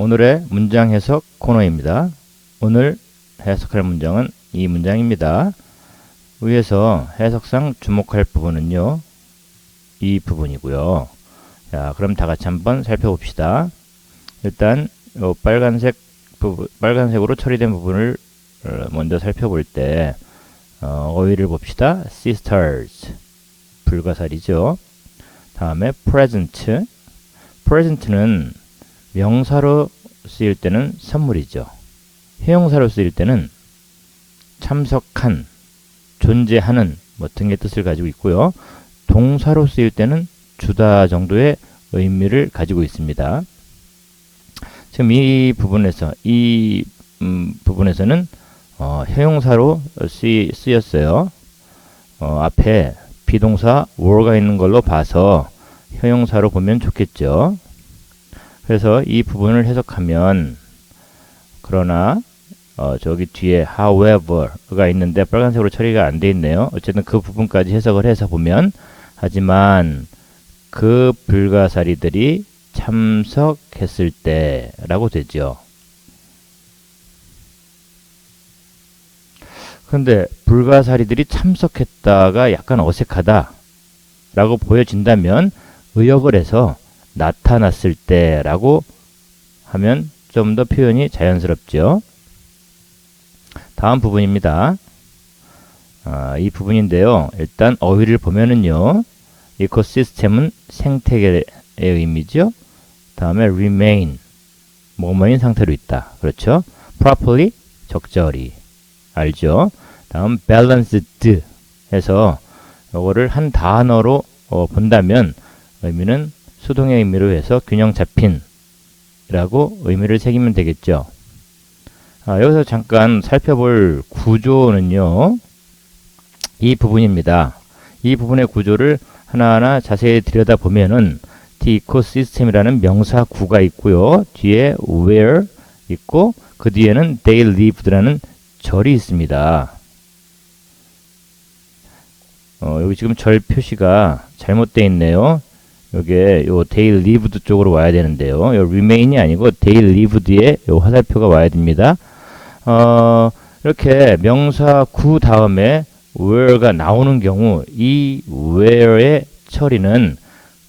오늘의 문장 해석 코너입니다. 오늘 해석할 문장은 이 문장입니다. 위에서 해석상 주목할 부분은요. 이 부분이고요. 자, 그럼 다 같이 한번 살펴봅시다. 일단 요 빨간색 부분, 빨간색으로 처리된 부분을 어, 먼저 살펴볼 때 어, 어휘를 봅시다. sisters 불가사리죠. 다음에 present present는 명사로 쓰일 때는 선물이죠. 형용사로 쓰일 때는 참석한, 존재하는 뭐 등의 뜻을 가지고 있고요. 동사로 쓰일 때는 주다 정도의 의미를 가지고 있습니다. 지금 이 부분에서 이 음, 부분에서는 어, 형용사로 쓰이, 쓰였어요. 어, 앞에 비동사 were가 있는 걸로 봐서 형용사로 보면 좋겠죠. 그래서 이 부분을 해석하면 그러나 어, 저기 뒤에 however가 있는데 빨간색으로 처리가 안 돼 있네요. 어쨌든 그 부분까지 해석을 해서 보면 하지만 그 불가사리들이 참석했을 때라고 되죠. 근데 불가사리들이 참석했다가 약간 어색하다 라고 보여진다면 의역을 해서 나타났을 때라고 하면 좀 더 표현이 자연스럽죠. 다음 부분입니다. 아, 이 부분인데요. 일단 어휘를 보면은요. 이코시스템은 생태계의 의미죠. 다음에 remain 뭐뭐인 상태로 있다. 그렇죠? properly 적절히 알죠? 다음 balanced 해서 이거를 한 단어로 어, 본다면 의미는 수동의 의미로 해서 균형 잡힌 이라고 의미를 새기면 되겠죠. 아, 여기서 잠깐 살펴볼 구조는요. 이 부분입니다. 이 부분의 구조를 하나하나 자세히 들여다보면은 Ecosystem이라는 명사구가 있고요. 뒤에 where 있고 그 뒤에는 they lived라는 절이 있습니다. 어, 여기 지금 절 표시가 잘못되어 있네요. 요게 요 lived 쪽으로 와야 되는데요. 요 remain이 아니고 they lived에 요 화살표가 와야 됩니다. 어, 이렇게 명사 구 다음에 where가 나오는 경우 이 where의 처리는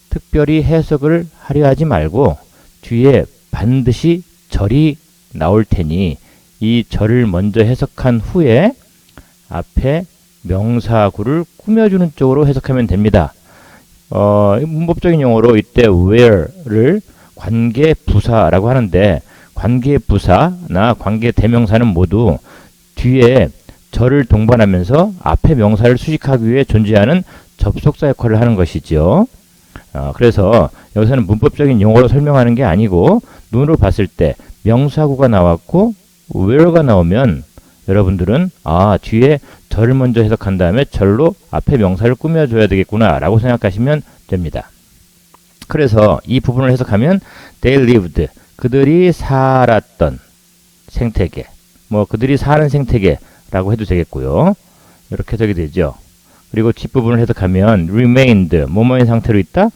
특별히 해석을 하려 하지 말고 뒤에 반드시 절이 나올 테니 이 절을 먼저 해석한 후에 앞에 명사구를 꾸며주는 쪽으로 해석하면 됩니다. 어, 문법적인 용어로 이때 where를 관계 부사라고 하는데 관계 부사나 관계 대명사는 모두 뒤에 절을 동반하면서 앞에 명사를 수식하기 위해 존재하는 접속사 역할을 하는 것이죠. 어, 그래서 여기서는 문법적인 용어로 설명하는 게 아니고 눈으로 봤을 때 명사구가 나왔고 where가 나오면 여러분들은 아 뒤에 절을 먼저 해석한 다음에 절로 앞에 명사를 꾸며줘야 되겠구나 라고 생각하시면 됩니다. 그래서 이 부분을 해석하면 they lived 그들이 살았던 생태계 뭐 그들이 사는 생태계라고 해도 되겠고요. 이렇게 해석이 되죠. 그리고 뒷부분을 해석하면 remained 뭐뭐인 상태로 있다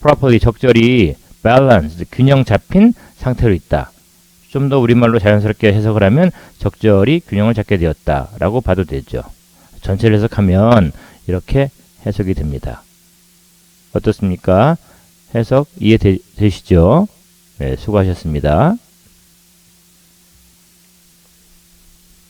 properly 적절히 balanced 균형 잡힌 상태로 있다. 좀 더 우리말로 자연스럽게 해석을 하면 적절히 균형을 잡게 되었다라고 봐도 되죠. 전체를 해석하면 이렇게 해석이 됩니다. 어떻습니까? 해석 이해되시죠? 네, 수고하셨습니다.